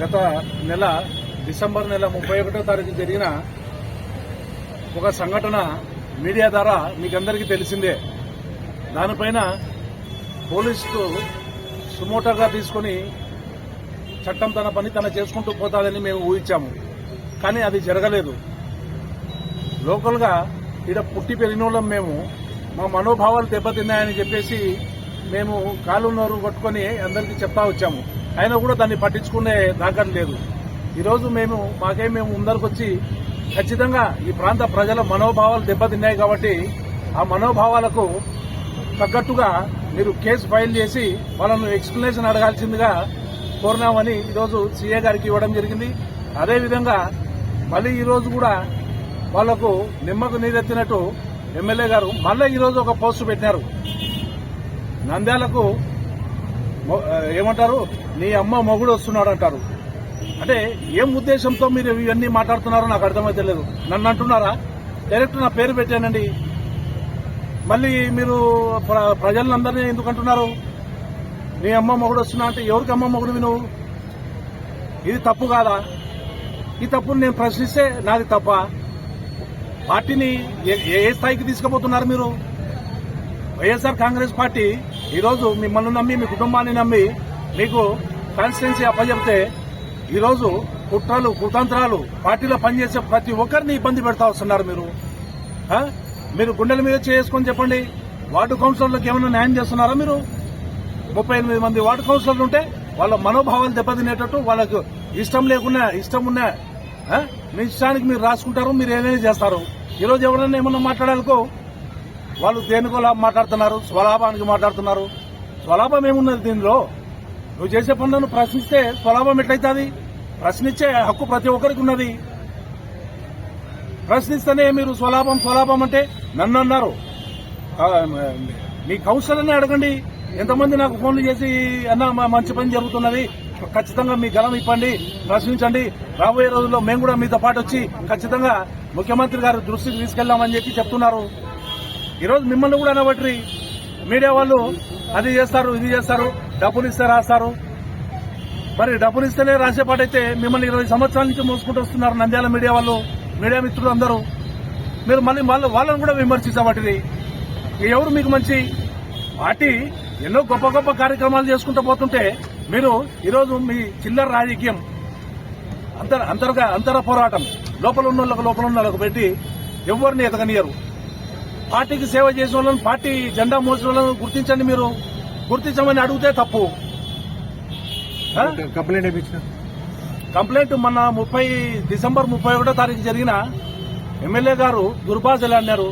గత నెల డిసెంబర్ నెల ముప్పై ఒకటో తారీఖు జరిగిన ఒక సంఘటన మీడియా ద్వారా మీకందరికీ తెలిసిందే. దానిపైన పోలీసులు సుమోటోగా తీసుకొని చట్టం తన పని తన చేసుకుంటూ పోతాదని మేము ఊహించాము. కానీ అది జరగలేదు. లోకల్గా ఇక్కడ పుట్టి పెరిగిన మేము. మా మనోభావాలు దెబ్బతిన్నాయని చెప్పేసి మేము కాలు నోరు కొట్టుకొని అందరికీ చెప్తా వచ్చాము. అయినా కూడా దాన్ని పట్టించుకునే దాఖలు లేదు. ఈరోజు మేము మాకే మేము ముందరకు వచ్చి ఖచ్చితంగా ఈ ప్రాంత ప్రజల మనోభావాలు దెబ్బతిన్నాయి కాబట్టి ఆ మనోభావాలకు తగ్గట్టుగా మీరు కేసు ఫైల్ చేసి వాళ్ళను ఎక్స్ప్లెనేషన్ అడగాల్సిందిగా కోరినామని ఈరోజు సీఏ గారికి ఇవ్వడం జరిగింది. అదేవిధంగా మళ్ళీ ఈరోజు కూడా వాళ్ళకు నిమ్మకు నీరెత్తినట్టు ఎమ్మెల్యే గారు మళ్ళీ ఈరోజు ఒక పోస్టు పెట్టినారు. నంద్యాలకు ఏమంటారు? నీ అమ్మ మొగుడు వస్తున్నాడు అంటారు అంటే ఏం ఉద్దేశంతో మీరు ఇవన్నీ మాట్లాడుతున్నారో నాకు అర్థమైతే లేదు నన్ను అంటున్నారా డైరెక్ట్ నా పేరు పెట్టానండి మళ్ళీ మీరు ప్ర- ప్రజలందరినీ ఎందుకు అంటున్నారు నీ అమ్మ మొగుడు వస్తున్నా అంటే ఎవరికి అమ్మ మొగుడు నువ్వు ఇది తప్పు కాదా? ఈ తప్పును నేను ప్రశ్నిస్తే నాది తప్ప? పార్టీని ఏ- ఏ స్థాయికి తీసుకుపోతున్నారు మీరు? వైఎస్ఆర్ కాంగ్రెస్ పార్టీ ఈరోజు మిమ్మల్ని నమ్మి మీ కుటుంబాన్ని నమ్మి మీకు కాన్స్టిట్యున్సీ అప్పచెప్తే ఈరోజు కుట్రలు కుతంత్రాలు పార్టీలో పనిచేసే ప్రతి ఒక్కరిని ఇబ్బంది పెడతా వస్తున్నారు మీరు. మీరు గుండెల మీద చేసుకొని చెప్పండి. వార్డు కౌన్సిలర్లకు ఏమైనా న్యాయం చేస్తున్నారా మీరు? ముప్పై ఎనిమిది మంది వార్డు కౌన్సిలర్లు ఉంటే వాళ్ళ మనోభావాలు దెబ్బతినేటట్టు వాళ్ళకు ఇష్టం లేకున్నా ఇష్టం ఉన్నా మీ ఇష్టానికి మీరు రాసుకుంటారు మీరు ఏదైనా చేస్తారు. ఈరోజు ఎవరైనా ఏమన్నా మాట్లాడాలకో వాళ్ళు దేనికోలా మాట్లాడుతున్నారు? స్వలాభానికి మాట్లాడుతున్నారు. స్వలాభం ఏమున్నది దీనిలో? నువ్వు చేసే పనులను ప్రశ్నిస్తే స్వలాభం ఎట్లయితుంది? ప్రశ్నించే హక్కు ప్రతి ఒక్కరికి ఉన్నది. ప్రశ్నిస్తేనే మీరు స్వలాభం స్వలాభం అంటే నన్ను అన్నారు. మీ కౌన్సిలర్ని అడగండి. ఎంతమంది నాకు ఫోన్లు చేసి అన్న మా మంచి పని జరుగుతున్నది? ఖచ్చితంగా మీ గలం ఇప్పండి ప్రశ్నించండి. రాబోయే రోజుల్లో మేము కూడా మీతో పాటు వచ్చి ఖచ్చితంగా ముఖ్యమంత్రి గారు దృష్టికి తీసుకెళ్ళామని చెప్పి చెప్తున్నారు. ఈరోజు మిమ్మల్ని కూడా అనబట్టి మీడియా వాళ్ళు అది చేస్తారు ఇది చేస్తారు డబ్బులు ఇస్తే రాస్తారు. మరి డబ్బులు ఇస్తేనే రాసేపాటైతే మిమ్మల్ని ఇరవై సంవత్సరాల నుంచి మోసుకుంటూ వస్తున్నారు నంద్యాల మీడియా వాళ్ళు మీడియా మిత్రులు అందరూ. మీరు మళ్ళీ వాళ్ళ వాళ్ళని కూడా విమర్శించబట్టిది ఎవరు మీకు మంచి? పార్టీ ఎన్నో గొప్ప గొప్ప కార్యక్రమాలు చేసుకుంటూ పోతుంటే మీరు ఈరోజు మీ చిల్లర రాజకీయం అంతర అంతర్గా అంతర పోరాటం లోపల ఉన్న వాళ్ళకు లోపల ఉన్న వాళ్ళకు పెట్టి ఎవరిని ఎదగనియరు? పార్టీకి సేవ చేసిన వాళ్ళని పార్టీ జెండా మోసిన వాళ్ళని గుర్తించండి మీరు. గుర్తించమని అడిగితే తప్పు? కంప్లైంట్ ఏమిచ్చిన కంప్లైంట్ మొన్న ముప్పై డిసెంబర్ ముప్పై ఒకటో తారీఖు జరిగిన ఎమ్మెల్యే గారు దుర్భాషలు అన్నారు.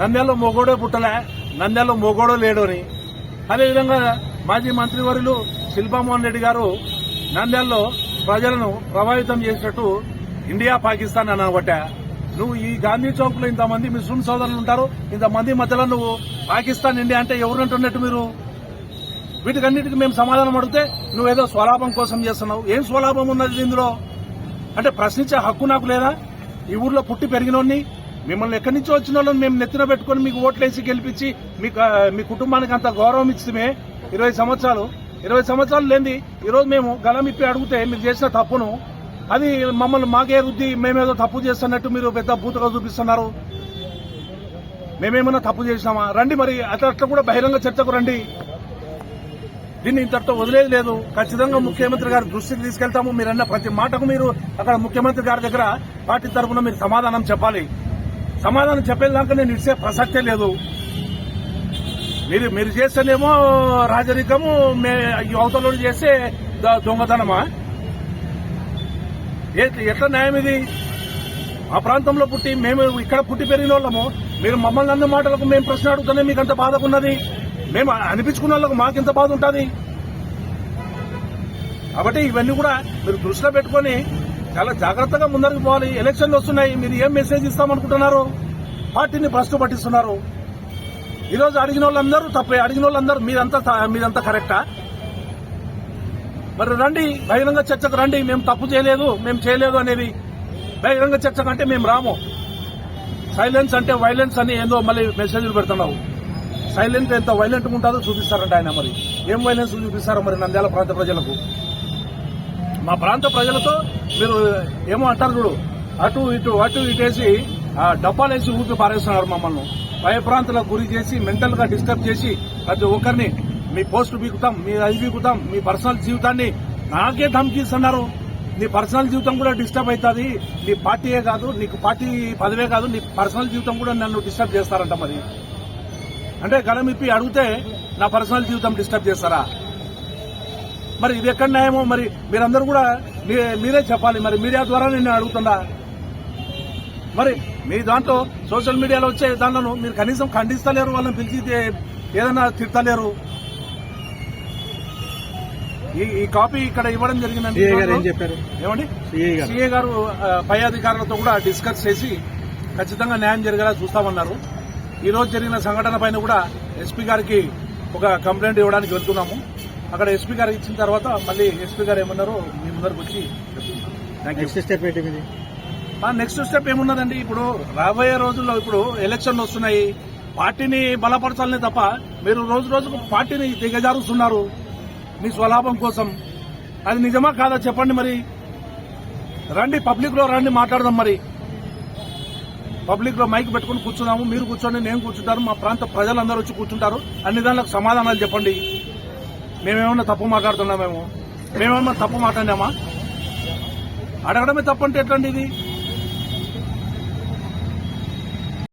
నంద్యాలలో మొగోడే పుట్టలే నంద్యాలలో మొగోడో లేడు అని. అదేవిధంగా మాజీ మంత్రివర్యులు శిల్పామోహన్ రెడ్డి గారు నంద్యాలలో ప్రజలను ప్రభావితం చేసినట్టు ఇండియా పాకిస్తాన్ అనబట్ట నువ్వు ఈ గాంధీ చౌక్లో ఇంతమంది ముస్లిం సోదరులు ఉంటారు ఇంతమంది మధ్యలో నువ్వు పాకిస్తాన్ ఇండియా అంటే ఎవరంటున్నట్టు మీరు? వీటికన్నిటికీ మేము సమాధానం అడిగితే నువ్వేదో స్వలాభం కోసం చేస్తున్నావు. ఏం స్వలాభం ఉన్నది ఇందులో? అంటే ప్రశ్నించే హక్కు నాకు లేదా? ఈ ఊర్లో పుట్టి పెరిగినోడిని మిమ్మల్ని ఎక్కడి నుంచి వచ్చిన వాళ్ళని మేము నెత్తిన పెట్టుకుని మీకు ఓట్లేసి గెలిపించి మీకు మీ కుటుంబానికి అంత గౌరవం ఇచ్చిమే. ఇరవై సంవత్సరాలు ఇరవై సంవత్సరాలు లేని ఈరోజు మేము గలం ఇప్పి అడిగితే మీరు చేసిన తప్పును అది మమ్మల్ని మాకే రుద్ది మేమేదో తప్పు చేస్తున్నట్టు మీరు పెద్ద బూతుగా చూపిస్తున్నారు. మేమేమన్నా తప్పు చేసినామా? రండి మరి అట్లా అట్లా కూడా బహిరంగ చర్చకు రండి. దీన్ని ఇంతటితో వదిలేదు లేదు. ఖచ్చితంగా ముఖ్యమంత్రి గారి దృష్టికి తీసుకెళ్తాము. మీరన్న ప్రతి మాటకు మీరు అక్కడ ముఖ్యమంత్రి గారి దగ్గర పార్టీ తరఫున మీరు సమాధానం చెప్పాలి. సమాధానం చెప్పేదాకా నేను ఇచ్చే ప్రసక్తే లేదు. మీరు మీరు చేస్తేనేమో రాజరికము మే ఈ చేసే ద- దొంగతనమా? ఎట్లా న్యాయం ఇది? ఆ ప్రాంతంలో పుట్టి మేము ఇక్కడ పుట్టి పెరిగిన వాళ్ళము. మీరు మమ్మల్ని అన్న మాటలకు మేము ప్రశ్న అడుగుతూనే మీకు అంత బాధకున్నది. మేము అనిపించుకున్న వాళ్ళకు మాకింత బాధ ఉంటుంది కాబట్టి ఇవన్నీ కూడా మీరు దృష్టిలో పెట్టుకొని చాలా జాగ్రత్తగా ముందరికి పోవాలి. ఎలక్షన్లు వస్తున్నాయి. మీరు ఏం మెసేజ్ ఇస్తామనుకుంటున్నారు? పార్టీని భ్రష్టు పట్టిస్తున్నారు. ఈరోజు అడిగిన వాళ్ళందరూ తప్పే. అడిగిన వాళ్ళందరూ మీదంతా మీదంతా కరెక్టా? మరి రండి బహిరంగ చర్చకు రండి. మేము తప్పు చేయలేదు మేము చేయలేదు అనేది బహిరంగ చర్చ కంటే మేము రాము. సైలెన్స్ అంటే వైలెన్స్ అని ఏందో మళ్ళీ మెసేజ్లు పెడుతున్నావు. సైలెంట్ ఎంత వైలెంట్ ఉంటుందో చూపిస్తారంట ఆయన మరి. ఏం వైలెన్స్ చూపిస్తారో మరి నంద్యాల ప్రాంత ప్రజలకు? మా ప్రాంత ప్రజలతో మీరు ఏమో అంటారు చూడు. అటు ఇటు అటు ఇటేసి ఆ, డబ్బాలేసి ఊపి పారేస్తున్నారు మమ్మల్ని. భయప్రాంతులకు గురి చేసి మెంటల్గా డిస్టర్బ్ చేసి ప్రతి ఒక్కరిని మీ పోస్ట్ బీకుతాం మీ అది బీకుతాం మీ పర్సనల్ జీవితాన్ని నాకే ధమ్కిస్తున్నారు. నీ పర్సనల్ జీవితం కూడా డిస్టర్బ్ అవుతుంది. నీ పార్టీయే కాదు నీకు పార్టీ పదవే కాదు నీ పర్సనల్ జీవితం కూడా నన్ను డిస్టర్బ్ చేస్తారంట మరి. అంటే గలమిప్పి అడిగితే నా పర్సనల్ జీవితం డిస్టర్బ్ చేస్తారా? మరి ఇది ఎక్కడ న్యాయమో మరి మీరందరూ కూడా మీ- మీరే చెప్పాలి. మరి మీడియా ద్వారా నేను అడుగుతుందా మరి మీ దాంట్లో సోషల్ మీడియాలో వచ్చే దాంట్లో మీరు కనీసం ఖండిస్తలేరు వాళ్ళని పిలిచి ఏదన్నా ఏదైనా ఈ ఈ కాపీ ఇక్కడ ఇవ్వడం జరిగిందండి గారు చెప్పారు? ఏమండి? గారు. సిఏ గారు పై అధికారులతో కూడా డిస్కస్ చేసి ఖచ్చితంగా న్యాయం జరిగేలా చూస్తామన్నారు. ఈ రోజు జరిగిన సంఘటన పైన కూడా ఎస్పీ గారికి ఒక కంప్లైంట్ ఇవ్వడానికి వెళ్తున్నాము. అక్కడ ఎస్పీ గారికి ఇచ్చిన తర్వాత మళ్ళీ ఎస్పీ గారు ఏమన్నారో మీ ముందరకు వచ్చి నెక్స్ట్ స్టెప్ ఏంటి నెక్స్ట్ స్టెప్ ఏమున్నదండి? ఇప్పుడు రాబోయే రోజుల్లో ఇప్పుడు ఎలక్షన్లు వస్తున్నాయి. పార్టీని బలపరచాలనే తప్ప మీరు రోజు రోజుకు పార్టీని దిగజారుస్తున్నారు. మీ స్వలాభం కోసం. అది నిజమా కాదా చెప్పండి మరి. రండి పబ్లిక్లో రండి మాట్లాడదాం మరి. పబ్లిక్లో మైక్ పెట్టుకుని కూర్చున్నాము మీరు కూర్చోండి నేను కూర్చుంటారు మా ప్రాంత ప్రజలందరూ వచ్చి కూర్చుంటారు. అన్ని దానిలకు సమాధానాలు చెప్పండి. మేమేమన్నా తప్పు మాట్లాడుతున్నామేమో. మేమేమన్నా తప్పు మాట్లాడామా అడగడమే తప్పంటే ఎట్లండి ఇది?